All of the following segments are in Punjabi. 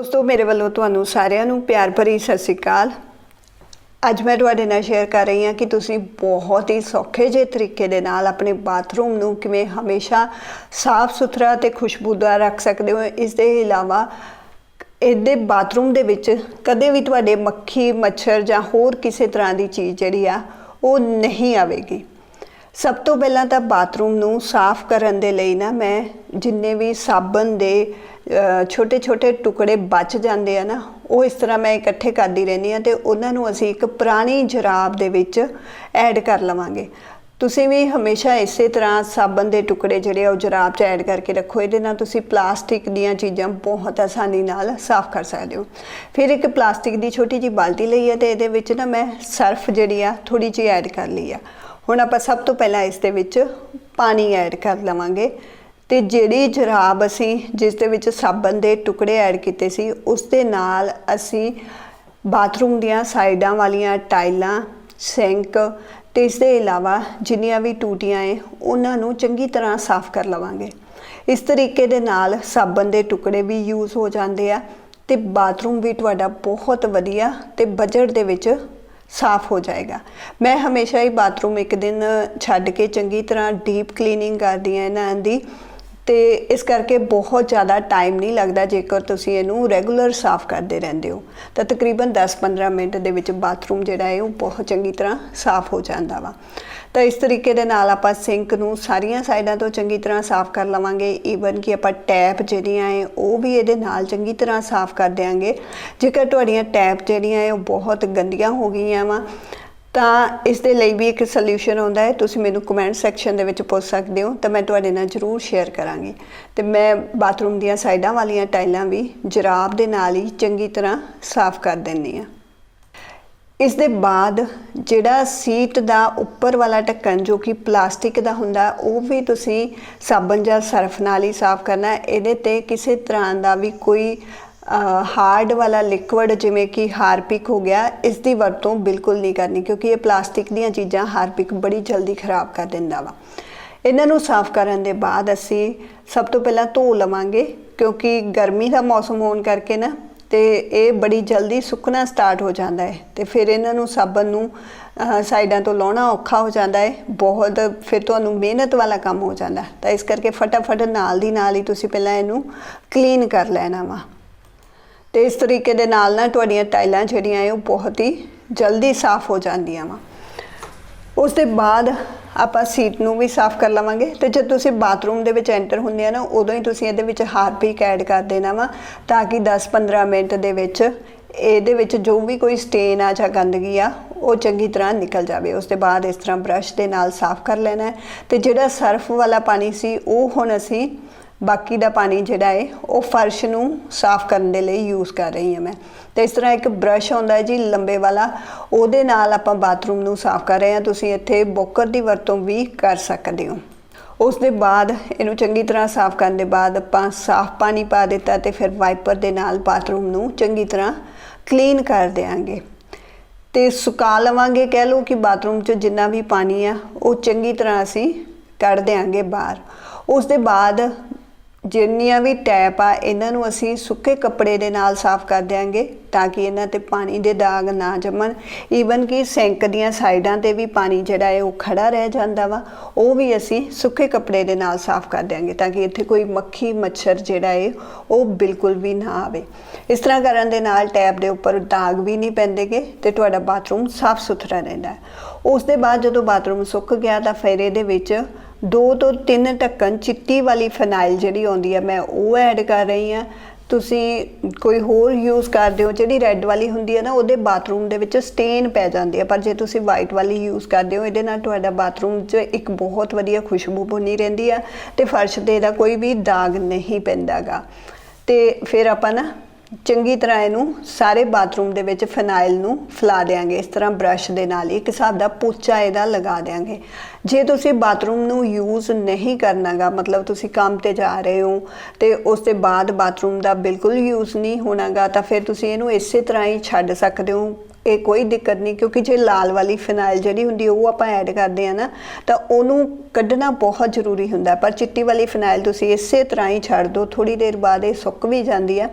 ਦੋਸਤੋ ਮੇਰੇ ਵੱਲੋਂ ਤੁਹਾਨੂੰ ਸਾਰਿਆਂ ਨੂੰ ਪਿਆਰ ਭਰੀ ਸਤਿ ਸ਼੍ਰੀ ਅਕਾਲ। ਅੱਜ ਮੈਂ ਤੁਹਾਡੇ ਨਾਲ ਸ਼ੇਅਰ ਕਰ ਰਹੀ ਹਾਂ ਕਿ ਤੁਸੀਂ ਬਹੁਤ ਹੀ ਸੌਖੇ ਜਿਹੇ ਤਰੀਕੇ ਦੇ ਨਾਲ ਆਪਣੇ ਬਾਥਰੂਮ ਨੂੰ ਕਿਵੇਂ ਹਮੇਸ਼ਾ ਸਾਫ਼ ਸੁਥਰਾ ਤੇ ਖੁਸ਼ਬੂਦਾਰ ਰੱਖ ਸਕਦੇ ਹੋ। ਇਸ ਦੇ ਇਲਾਵਾ ਇਹਦੇ ਬਾਥਰੂਮ ਦੇ ਵਿੱਚ ਕਦੇ ਵੀ ਤੁਹਾਡੇ ਮੱਖੀ, ਮੱਛਰ ਜਾਂ ਹੋਰ ਕਿਸੇ ਤਰ੍ਹਾਂ ਦੀ ਚੀਜ਼ ਜਿਹੜੀ ਆ, ਉਹ ਨਹੀਂ ਆਵੇਗੀ। ਸਭ ਤੋਂ ਪਹਿਲਾਂ ਤਾਂ ਬਾਥਰੂਮ ਨੂੰ ਸਾਫ਼ ਕਰਨ ਦੇ ਲਈ ਨਾ ਮੈਂ ਜਿੰਨੇ ਵੀ ਸਾਬਣ ਦੇ ਛੋਟੇ ਛੋਟੇ ਟੁਕੜੇ ਬਚ ਜਾਂਦੇ ਆ ਨਾ, ਉਹ ਇਸ ਤਰ੍ਹਾਂ ਮੈਂ ਇਕੱਠੇ ਕਰਦੀ ਰਹਿੰਦੀ ਆ ਤੇ ਉਹਨਾਂ ਨੂੰ ਅਸੀਂ ਇੱਕ ਪੁਰਾਣੀ ਜਰਾਬ ਦੇ ਵਿੱਚ ਐਡ ਕਰ ਲਵਾਂਗੇ। ਤੁਸੀਂ ਵੀ ਹਮੇਸ਼ਾ ਇਸੇ ਤਰ੍ਹਾਂ ਸਾਬਣ ਦੇ ਟੁਕੜੇ ਜਿਹੜੇ ਆ ਉਹ ਜਰਾਬ 'ਚ ਐਡ ਕਰਕੇ ਰੱਖੋ, ਇਹਦੇ ਨਾਲ ਤੁਸੀਂ ਪਲਾਸਟਿਕ ਦੀਆਂ ਚੀਜ਼ਾਂ ਬਹੁਤ ਆਸਾਨੀ ਨਾਲ ਸਾਫ਼ ਕਰ ਸਕਦੇ ਹੋ। ਫਿਰ ਇੱਕ ਪਲਾਸਟਿਕ ਦੀ ਛੋਟੀ ਜੀ ਬਾਲਟੀ ਲਈ ਹੈ ਤੇ ਇਹਦੇ ਵਿੱਚ ਨਾ ਮੈਂ ਸਰਫ ਜਿਹੜੀ ਆ ਥੋੜੀ ਜਿਹੀ ਐਡ ਕਰ ਲਈ ਆ। ਹੁਣ ਆਪਾਂ ਸਭ ਤੋਂ ਪਹਿਲਾਂ ਇਸ ਦੇ ਵਿੱਚ ਪਾਣੀ ਐਡ ਕਰ ਲਵਾਂਗੇ ਤੇ ਜਿਹੜੀ ਜਰਾਬ ਅਸੀਂ ਜਿਸ ਦੇ ਵਿੱਚ ਸਾਬਣ ਦੇ ਟੁਕੜੇ ਐਡ ਕੀਤੇ ਸੀ, ਉਸ ਦੇ ਨਾਲ ਅਸੀਂ ਬਾਥਰੂਮ ਦੀਆਂ ਸਾਈਡਾਂ ਵਾਲੀਆਂ ਟਾਈਲਾਂ, ਸਿੰਕ ਤੇ ਇਸ ਦੇ ਇਲਾਵਾ ਜਿੰਨੀਆਂ ਵੀ ਟੂਟੀਆਂ ਏ, ਉਹਨਾਂ ਨੂੰ ਚੰਗੀ ਤਰ੍ਹਾਂ ਸਾਫ਼ ਕਰ ਲਵਾਂਗੇ। ਇਸ ਤਰੀਕੇ ਦੇ ਨਾਲ ਸਾਬਣ ਦੇ ਟੁਕੜੇ ਵੀ ਯੂਜ਼ ਹੋ ਜਾਂਦੇ ਆ ਤੇ ਬਾਥਰੂਮ ਵੀ ਤੁਹਾਡਾ ਬਹੁਤ ਵਧੀਆ ਤੇ ਬਜਟ ਦੇ ਵਿੱਚ ਸਾਫ਼ ਹੋ ਜਾਏਗਾ। ਮੈਂ ਹਮੇਸ਼ਾ ਹੀ ਬਾਥਰੂਮ ਇੱਕ ਦਿਨ ਛੱਡ ਕੇ ਚੰਗੀ ਤਰ੍ਹਾਂ ਡੀਪ ਕਲੀਨਿੰਗ ਕਰਦੀ ਹਾਂ ਇਹਨਾਂ ਦੀ। ਤੇ ਇਸ ਕਰਕੇ ਬਹੁਤ ਜ਼ਿਆਦਾ ਟਾਈਮ ਨਹੀਂ ਲੱਗਦਾ ਜੇਕਰ ਤੁਸੀਂ ਇਹਨੂੰ ਰੈਗੂਲਰ ਸਾਫ਼ ਕਰਦੇ ਰਹਿੰਦੇ ਹੋ। ਤਾਂ ਤਕਰੀਬਨ 10-15 ਮਿੰਟ ਦੇ ਵਿੱਚ ਬਾਥਰੂਮ ਜਿਹੜਾ ਹੈ ਉਹ ਬਹੁਤ ਚੰਗੀ ਤਰ੍ਹਾਂ ਸਾਫ਼ ਹੋ ਜਾਂਦਾ ਵਾ। ਤਾਂ ਇਸ ਤਰੀਕੇ ਦੇ ਨਾਲ ਆਪਾਂ ਸਿੰਕ ਨੂੰ ਸਾਰੀਆਂ ਸਾਈਡਾਂ ਤੋਂ ਚੰਗੀ ਤਰ੍ਹਾਂ ਸਾਫ਼ ਕਰ ਲਵਾਂਗੇ। ਈਵਨ ਕਿ ਆਪਾਂ ਟੈਪ ਜਿਹੜੀਆਂ ਹੈ, ਉਹ ਵੀ ਇਹਦੇ ਨਾਲ ਚੰਗੀ ਤਰ੍ਹਾਂ ਸਾਫ਼ ਕਰ ਦਿਆਂਗੇ। ਜੇਕਰ ਤੁਹਾਡੀਆਂ ਟੈਪ ਜਿਹੜੀਆਂ ਹੈ, ਉਹ ਬਹੁਤ ਗੰਦੀਆਂ ਹੋ ਗਈਆਂ ਵਾ ਤਾਂ ਇਸ ਦੇ ਲਈ ਵੀ ਇੱਕ ਸੋਲੂਸ਼ਨ ਆਉਂਦਾ ਹੈ। ਤੁਸੀਂ ਮੈਨੂੰ ਕਮੈਂਟ ਸੈਕਸ਼ਨ ਦੇ ਵਿੱਚ ਪੁੱਛ ਸਕਦੇ ਹੋ, ਤਾਂ ਮੈਂ ਤੁਹਾਡੇ ਨਾਲ ਜ਼ਰੂਰ ਸ਼ੇਅਰ ਕਰਾਂਗੀ। ਤੇ ਮੈਂ ਬਾਥਰੂਮ ਦੀਆਂ ਸਾਈਡਾਂ ਵਾਲੀਆਂ ਟਾਈਲਾਂ ਵੀ ਜਰਾਬ ਦੇ ਨਾਲ ਹੀ ਚੰਗੀ ਤਰ੍ਹਾਂ ਸਾਫ਼ ਕਰ ਦਿੰਨੀ ਆ ਇਸ ਦੇ ਬਾਅਦ ਜਿਹੜਾ ਸੀਟ ਦਾ ਉੱਪਰ ਵਾਲਾ ਢੱਕਣ ਜੋ ਕਿ ਪਲਾਸਟਿਕ ਦਾ ਹੁੰਦਾ, ਉਹ ਵੀ ਤੁਸੀਂ ਸਾਬਣ ਜਾਂ ਸਰਫ ਨਾਲ ਹੀ ਸਾਫ਼ ਕਰਨਾ ਇਹਦੇ ਤੇ ਕਿਸੇ ਤਰ੍ਹਾਂ ਦਾ ਵੀ ਕੋਈ ਹਾਰਡ ਵਾਲਾ ਲਿਕਵਿਡ ਜਿਵੇਂ ਕਿ ਹਾਰਪਿਕ ਹੋ ਗਿਆ, ਇਸ ਦੀ ਵਰਤੋਂ ਬਿਲਕੁਲ ਨਹੀਂ ਕਰਨੀ ਕਿਉਂਕਿ ਇਹ ਪਲਾਸਟਿਕ ਦੀਆਂ ਚੀਜ਼ਾਂ ਹਾਰਪਿਕ ਬੜੀ ਜਲਦੀ ਖਰਾਬ ਕਰ ਦਿੰਦਾ ਵਾ। ਇਹਨਾਂ ਨੂੰ ਸਾਫ਼ ਕਰਨ ਦੇ ਬਾਅਦ ਅਸੀਂ ਸਭ ਤੋਂ ਪਹਿਲਾਂ ਧੋ ਲਵਾਂਗੇ ਕਿਉਂਕਿ ਗਰਮੀ ਦਾ ਮੌਸਮ ਹੋਣ ਕਰਕੇ ਨਾ ਤੇ ਇਹ ਬੜੀ ਜਲਦੀ ਸੁੱਕਣਾ ਸਟਾਰਟ ਹੋ ਜਾਂਦਾ ਹੈ ਤੇ ਫਿਰ ਇਹਨਾਂ ਨੂੰ ਸਾਬਣ ਨੂੰ ਸਾਈਡਾਂ ਤੋਂ ਲਾਉਣਾ ਔਖਾ ਹੋ ਜਾਂਦਾ ਹੈ, ਬਹੁਤ ਫਿਰ ਤੁਹਾਨੂੰ ਮਿਹਨਤ ਵਾਲਾ ਕੰਮ ਹੋ ਜਾਂਦਾ। ਤਾਂ ਇਸ ਕਰਕੇ ਫਟਾਫਟ ਨਾਲ ਦੀ ਨਾਲ ਹੀ ਤੁਸੀਂ ਪਹਿਲਾਂ ਇਹਨੂੰ ਕਲੀਨ ਕਰ ਲੈਣਾ ਵਾ। ਤੇ ਇਸ ਤਰੀਕੇ ਦੇ ਨਾਲ ਨਾ ਤੁਹਾਡੀਆਂ ਟਾਈਲਾਂ ਜਿਹੜੀਆਂ ਹੈ ਉਹ ਬਹੁਤ ਹੀ ਜਲਦੀ ਸਾਫ਼ ਹੋ ਜਾਂਦੀਆਂ ਵਾ। ਉਸ ਦੇ ਬਾਅਦ ਆਪਾਂ ਸੀਟ ਨੂੰ ਵੀ ਸਾਫ਼ ਕਰ ਲਵਾਂਗੇ ਤੇ ਜਦ ਤੁਸੀਂ ਬਾਥਰੂਮ ਦੇ ਵਿੱਚ ਐਂਟਰ ਹੁੰਦੇ ਆ ਨਾ, ਉਦੋਂ ਹੀ ਤੁਸੀਂ ਇਹਦੇ ਵਿੱਚ ਹਾਰਪਿਕ ਐਡ ਕਰ ਦੇਣਾ ਵਾ ਤਾਂ ਕਿ 10-15 ਮਿੰਟ ਦੇ ਵਿੱਚ ਇਹਦੇ ਵਿੱਚ ਜੋ ਵੀ ਕੋਈ ਸਟੇਨ ਆ ਜਾਂ ਗੰਦਗੀ ਆ, ਉਹ ਚੰਗੀ ਤਰ੍ਹਾਂ ਨਿਕਲ ਜਾਵੇ। ਉਸ ਤੋਂ ਬਾਅਦ ਇਸ ਤਰ੍ਹਾਂ ਬ੍ਰਸ਼ ਦੇ ਨਾਲ ਸਾਫ਼ ਕਰ ਲੈਣਾ ਹੈ ਤੇ ਜਿਹੜਾ ਸਰਫ ਵਾਲਾ ਪਾਣੀ ਸੀ, ਉਹ ਹੁਣ ਅਸੀਂ ਬਾਕੀ ਦਾ ਪਾਣੀ ਜਿਹੜਾ ਹੈ ਉਹ ਫਰਸ਼ ਨੂੰ ਸਾਫ਼ ਕਰਨ ਦੇ ਲਈ ਯੂਜ਼ ਕਰ ਰਹੀ ਹਾਂ ਮੈਂ। ਤੇ ਇਸ ਤਰ੍ਹਾਂ ਇੱਕ ਬ੍ਰਸ਼ ਆਉਂਦਾ ਹੈ ਜੀ, ਲੰਬੇ ਵਾਲਾ, ਉਹਦੇ ਨਾਲ ਆਪਾਂ ਬਾਥਰੂਮ ਨੂੰ ਸਾਫ਼ ਕਰ ਰਹੇ ਹਾਂ। ਤੁਸੀਂ ਇੱਥੇ ਬੋਕਰ ਦੀ ਵਰਤੋਂ ਵੀ ਕਰ ਸਕਦੇ ਹੋ। ਉਸ ਦੇ ਬਾਅਦ ਇਹਨੂੰ ਚੰਗੀ ਤਰ੍ਹਾਂ ਸਾਫ਼ ਕਰਨ ਦੇ ਬਾਅਦ ਆਪਾਂ ਸਾਫ਼ ਪਾਣੀ ਪਾ ਦਿੱਤਾ ਤੇ ਫਿਰ ਵਾਈਪਰ ਦੇ ਨਾਲ ਬਾਥਰੂਮ ਨੂੰ ਚੰਗੀ ਤਰ੍ਹਾਂ ਕਲੀਨ ਕਰ ਦੇਾਂਗੇ ਤੇ ਸੁਕਾ ਲਵਾਂਗੇ, ਕਹਿ ਲਓ ਕਿ ਬਾਥਰੂਮ 'ਚ ਜਿੰਨਾ ਵੀ ਪਾਣੀ ਆ, ਉਹ ਚੰਗੀ ਤਰ੍ਹਾਂ ਅਸੀਂ ਕੱਢ ਦੇਾਂਗੇ ਬਾਹਰ। ਉਸ ਦੇ ਬਾਅਦ ਜਿੰਨੀਆਂ ਵੀ ਟੈਪ ਆ, ਇਹਨਾਂ ਨੂੰ ਅਸੀਂ ਸੁੱਕੇ ਕੱਪੜੇ ਦੇ ਨਾਲ ਸਾਫ਼ ਕਰ ਦਿਆਂਗੇ ਤਾਂ ਕਿ ਇਹਨਾਂ ਤੇ ਪਾਣੀ ਦੇ ਦਾਗ ਨਾ ਜੰਮਣ। ਈਵਨ ਕਿ ਸਿੰਕ ਦੀਆਂ ਸਾਈਡਾਂ ਤੇ ਵੀ ਪਾਣੀ ਜਿਹੜਾ ਹੈ ਉਹ ਖੜਾ ਰਹਿ ਜਾਂਦਾ ਵਾ, ਉਹ ਵੀ ਅਸੀਂ ਸੁੱਕੇ ਕੱਪੜੇ ਦੇ ਨਾਲ ਸਾਫ਼ ਕਰ ਦਿਆਂਗੇ ਤਾਂ ਕਿ ਇੱਥੇ ਕੋਈ ਮੱਖੀ, ਮੱਛਰ ਜਿਹੜਾ ਹੈ ਉਹ ਬਿਲਕੁਲ ਵੀ ਨਾ ਆਵੇ। ਇਸ ਤਰ੍ਹਾਂ ਕਰਨ ਦੇ ਨਾਲ ਟੈਪ ਦੇ ਉੱਪਰ ਦਾਗ ਵੀ ਨਹੀਂ ਪੈਂਦੇਗੇ ਤੇ ਤੁਹਾਡਾ ਬਾਥਰੂਮ ਸਾਫ਼ ਸੁਥਰਾ ਰਹਿੰਦਾ ਉਸ ਦੇ ਬਾਅਦ ਜਦੋਂ ਬਾਥਰੂਮ ਸੁੱਕ ਗਿਆ ਤਾਂ ਫੇਰੇ ਦੇ ਵਿੱਚ ਦੋ ਤੋਂ ਤਿੰਨ ਢੱਕਣ ਚਿੱਟੀ ਵਾਲੀ ਫਨਾਈਲ ਜਿਹੜੀ ਆਉਂਦੀ ਹੈ, ਮੈਂ ਉਹ ਐਡ ਕਰ ਰਹੀ ਹਾਂ। ਤੁਸੀਂ ਕੋਈ ਹੋਰ ਯੂਜ਼ ਕਰਦੇ ਹੋ, ਜਿਹੜੀ ਰੈੱਡ ਵਾਲੀ ਹੁੰਦੀ ਹੈ ਨਾ, ਉਹਦੇ ਬਾਥਰੂਮ ਦੇ ਵਿੱਚ ਸਟੇਨ ਪੈ ਜਾਂਦੀ ਹੈ। ਪਰ ਜੇ ਤੁਸੀਂ ਵਾਈਟ ਵਾਲੀ ਯੂਜ਼ ਕਰਦੇ ਹੋ, ਇਹਦੇ ਨਾਲ ਤੁਹਾਡਾ ਬਾਥਰੂਮ 'ਚ ਇੱਕ ਬਹੁਤ ਵਧੀਆ ਖੁਸ਼ਬੂ ਬਣੀ ਰਹਿੰਦੀ ਆ ਤੇ ਫਰਸ਼ ਤੇ ਦਾ ਕੋਈ ਵੀ ਦਾਗ ਨਹੀਂ ਪੈਂਦਾਗਾ। ਤੇ ਫਿਰ ਆਪਾਂ ਨਾ ਚੰਗੀ ਤਰ੍ਹਾਂ ਇਹਨੂੰ ਸਾਰੇ ਬਾਥਰੂਮ ਦੇ ਵਿੱਚ ਫਿਨਾਈਲ ਨੂੰ ਫਲਾ ਦੇਾਂਗੇ ਇਸ ਤਰ੍ਹਾਂ ਬ੍ਰਸ਼ ਦੇ ਨਾਲ ਇੱਕ ਹਿਸਾਬ ਦਾ ਪੋਚਾ ਇਹਦਾ ਲਗਾ ਦੇਾਂਗੇ ਜੇ ਤੁਸੀਂ ਬਾਥਰੂਮ ਨੂੰ ਯੂਜ਼ ਨਹੀਂ ਕਰਨਾਗਾ, ਮਤਲਬ ਤੁਸੀਂ ਕੰਮ ਤੇ ਜਾ ਰਹੇ ਹੋ ਤੇ ਉਸ ਤੋਂ ਬਾਅਦ ਬਾਥਰੂਮ ਦਾ ਬਿਲਕੁਲ ਯੂਜ਼ ਨਹੀਂ ਹੋਣਾਗਾ, ਤਾਂ ਫਿਰ ਤੁਸੀਂ ਇਹਨੂੰ ਇਸੇ ਤਰ੍ਹਾਂ ਹੀ ਛੱਡ ਸਕਦੇ ਹੋ। ਇਹ ਕੋਈ ਦਿੱਕਤ ਨਹੀਂ, ਕਿਉਂਕਿ ਜੇ ਲਾਲ ਵਾਲੀ ਫਿਨਾਈਲ ਜਿਹੜੀ ਹੁੰਦੀ ਉਹ ਆਪਾਂ ਐਡ ਕਰਦੇ ਆ ਨਾ, ਤਾਂ ਉਹਨੂੰ ਕੱਢਣਾ ਬਹੁਤ ਜ਼ਰੂਰੀ ਹੁੰਦਾ। ਪਰ ਚਿੱਟੀ ਵਾਲੀ ਫਿਨਾਈਲ ਤੁਸੀਂ ਇਸੇ ਤਰ੍ਹਾਂ ਹੀ ਛੱਡ ਦਿਓ ਥੋੜੀ ਦੇਰ ਬਾਅਦ ਇਹ ਸੁੱਕ ਵੀ ਜਾਂਦੀ ਹੈ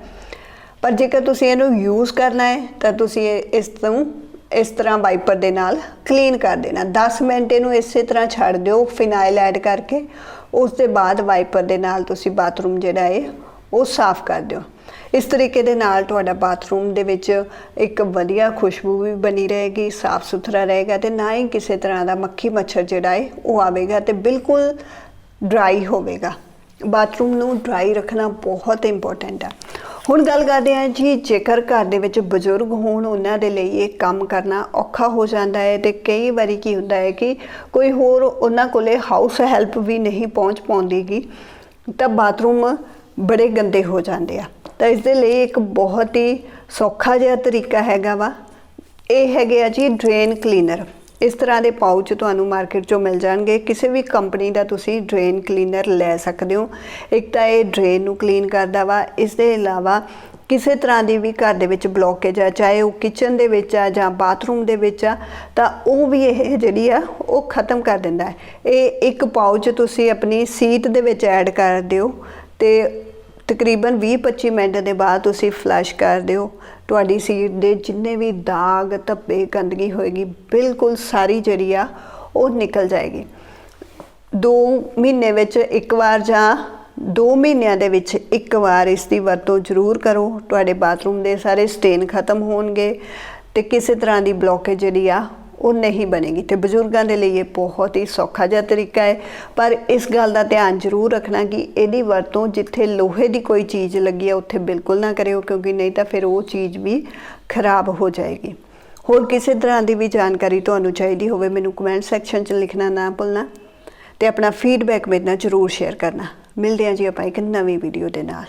ਪਰ ਜੇਕਰ ਤੁਸੀਂ ਇਹਨੂੰ ਯੂਜ਼ ਕਰਨਾ ਹੈ, ਤਾਂ ਤੁਸੀਂ ਇਹ- ਇਸ ਤੋਂ ਇਸ ਤਰ੍ਹਾਂ ਵਾਈਪਰ ਦੇ ਨਾਲ ਕਲੀਨ ਕਰ ਦੇਣਾ। 10 ਮਿੰਟ ਇਹਨੂੰ ਇਸੇ ਤਰ੍ਹਾਂ ਛੱਡ ਦਿਓ ਫਿਨਾਈਲ ਐਡ ਕਰਕੇ। ਉਸ ਦੇ ਬਾਅਦ ਵਾਈਪਰ ਦੇ ਨਾਲ ਤੁਸੀਂ ਬਾਥਰੂਮ ਜਿਹੜਾ ਹੈ, ਉਹ ਸਾਫ਼ ਕਰ ਦਿਓ। ਇਸ ਤਰੀਕੇ ਦੇ ਨਾਲ ਤੁਹਾਡਾ ਬਾਥਰੂਮ ਦੇ ਵਿੱਚ ਇੱਕ ਵਧੀਆ ਖੁਸ਼ਬੂ ਵੀ ਬਣੀ ਰਹੇਗੀ, ਸਾਫ਼ ਸੁਥਰਾ ਰਹੇਗਾ ਤੇ ਨਾ ਹੀ ਕਿਸੇ ਤਰ੍ਹਾਂ ਦਾ ਮੱਖੀ ਮੱਛਰ ਜਿਹੜਾ ਹੈ, ਉਹ ਆਵੇਗਾ ਤੇ ਬਿਲਕੁਲ ਡਰਾਈ ਹੋਵੇਗਾ। ਬਾਥਰੂਮ ਨੂੰ ਡਰਾਈ ਰੱਖਣਾ ਬਹੁਤ ਇੰਪੋਰਟੈਂਟ ਆ। ਹੁਣ ਗੱਲ ਕਰਦੇ ਹਾਂ ਜੀ, ਜੇਕਰ ਘਰ ਦੇ ਵਿੱਚ ਬਜ਼ੁਰਗ ਹੋਣ, ਉਹਨਾਂ ਦੇ ਲਈ ਇਹ ਕੰਮ ਕਰਨਾ ਔਖਾ ਹੋ ਜਾਂਦਾ ਹੈ ਤੇ ਕਈ ਵਾਰੀ ਕੀ ਹੁੰਦਾ ਹੈ ਕਿ ਕੋਈ ਹੋਰ ਉਹਨਾਂ ਕੋਲੇ ਹਾਊਸ ਹੈਲਪ ਵੀ ਨਹੀਂ ਪਹੁੰਚ ਪਾਉਂਦੀਗੀ, ਤਾਂ ਬਾਥਰੂਮ ਬੜੇ ਗੰਦੇ ਹੋ ਜਾਂਦੇ ਆ। ਤਾਂ ਇਸ ਦੇ ਲਈ ਇੱਕ ਬਹੁਤ ਹੀ ਸੌਖਾ ਜਿਹਾ ਤਰੀਕਾ ਹੈਗਾ ਵਾ। ਇਹ ਹੈਗੇ ਆ ਜੀ ਡਰੇਨ ਕਲੀਨਰ ਇਸ ਤਰ੍ਹਾਂ ਦੇ ਪਾਊਚ ਤੁਹਾਨੂੰ ਮਾਰਕੀਟ 'ਚੋਂ ਮਿਲ ਜਾਣਗੇ। ਕਿਸੇ ਵੀ ਕੰਪਨੀ ਦਾ ਤੁਸੀਂ ਡਰੇਨ ਕਲੀਨਰ ਲੈ ਸਕਦੇ ਹੋ। ਇੱਕ ਤਾਂ ਇਹ ਡਰੇਨ ਨੂੰ ਕਲੀਨ ਕਰਦਾ ਵਾ। ਇਸ ਦੇ ਇਲਾਵਾ ਕਿਸੇ ਤਰ੍ਹਾਂ ਦੀ ਵੀ ਘਰ ਦੇ ਵਿੱਚ ਬਲੋਕੇਜ ਆ, ਚਾਹੇ ਉਹ ਕਿਚਨ ਦੇ ਵਿੱਚ ਆ ਜਾਂ ਬਾਥਰੂਮ ਦੇ ਵਿੱਚ ਆ, ਤਾਂ ਉਹ ਵੀ ਇਹ ਜਿਹੜੀ ਆ, ਉਹ ਖਤਮ ਕਰ ਦਿੰਦਾ ਹੈ। ਇਹ ਇੱਕ ਪਾਊਚ ਤੁਸੀਂ ਆਪਣੀ ਸੀਟ ਦੇ ਵਿੱਚ ਐਡ ਕਰ ਦਿਓ ਤੇ ਤਕਰੀਬਨ 20-25 ਮਿੰਟ ਦੇ ਬਾਅਦ ਤੁਸੀਂ ਫਲਸ਼ ਕਰ ਦਿਓ। ਤੁਹਾਡੀ ਸੀਟ ਦੇ ਜਿੰਨੇ ਵੀ ਦਾਗ, ਧੱਬੇ, ਗੰਦਗੀ ਹੋਏਗੀ, ਬਿਲਕੁਲ ਸਾਰੀ ਜਿਹੜੀ ਆ, ਉਹ ਨਿਕਲ ਜਾਏਗੀ। 2 ਮਹੀਨੇ ਵਿੱਚ ਇੱਕ ਵਾਰ ਜਾਂ 2 ਮਹੀਨਿਆਂ ਦੇ ਵਿੱਚ ਇੱਕ ਵਾਰ ਇਸ ਦੀ ਵਰਤੋਂ ਜ਼ਰੂਰ ਕਰੋ। ਤੁਹਾਡੇ ਬਾਥਰੂਮ ਦੇ ਸਾਰੇ ਸਟੇਨ ਖਤਮ ਹੋਣਗੇ ਤੇ ਕਿਸੇ ਤਰ੍ਹਾਂ ਦੀ ਬਲੋਕੇਜ ਜਿਹੜੀ ਆ ਉਹ ਨਹੀਂ ਬਣੇਗੀ ਤੇ ਬਜ਼ੁਰਗਾਂ ਦੇ ਲਈ ਇਹ ਬਹੁਤ ਹੀ ਸੌਖਾ ਜਿਹਾ ਤਰੀਕਾ ਹੈ। ਪਰ ਇਸ ਗੱਲ ਦਾ ਧਿਆਨ ਜ਼ਰੂਰ ਰੱਖਣਾ ਕਿ ਇਹਦੀ ਵਰਤੋਂ ਜਿੱਥੇ ਲੋਹੇ ਦੀ ਕੋਈ ਚੀਜ਼ ਲੱਗੀ ਹੈ ਉੱਥੇ ਬਿਲਕੁਲ ਨਾ ਕਰਿਓ, ਕਿਉਂਕਿ ਨਹੀਂ ਤਾਂ ਫਿਰ ਉਹ ਚੀਜ਼ ਵੀ ਖਰਾਬ ਹੋ ਜਾਏਗੀ। ਹੋਰ ਕਿਸੇ ਤਰ੍ਹਾਂ ਦੀ ਵੀ ਜਾਣਕਾਰੀ ਤੁਹਾਨੂੰ ਚਾਹੀਦੀ ਹੋਵੇ, ਮੈਨੂੰ ਕਮੈਂਟ ਸੈਕਸ਼ਨ 'ਚ ਲਿਖਣਾ ਨਾ ਭੁੱਲਣਾ ਤੇ ਆਪਣਾ ਫੀਡਬੈਕ ਮੇਰੇ ਨਾਲ ਜ਼ਰੂਰ ਸ਼ੇਅਰ ਕਰਨਾ। ਮਿਲਦੇ ਹਾਂ ਜੀ ਆਪਾਂ ਇੱਕ ਨਵੀਂ ਵੀਡੀਓ ਦੇ ਨਾਲ।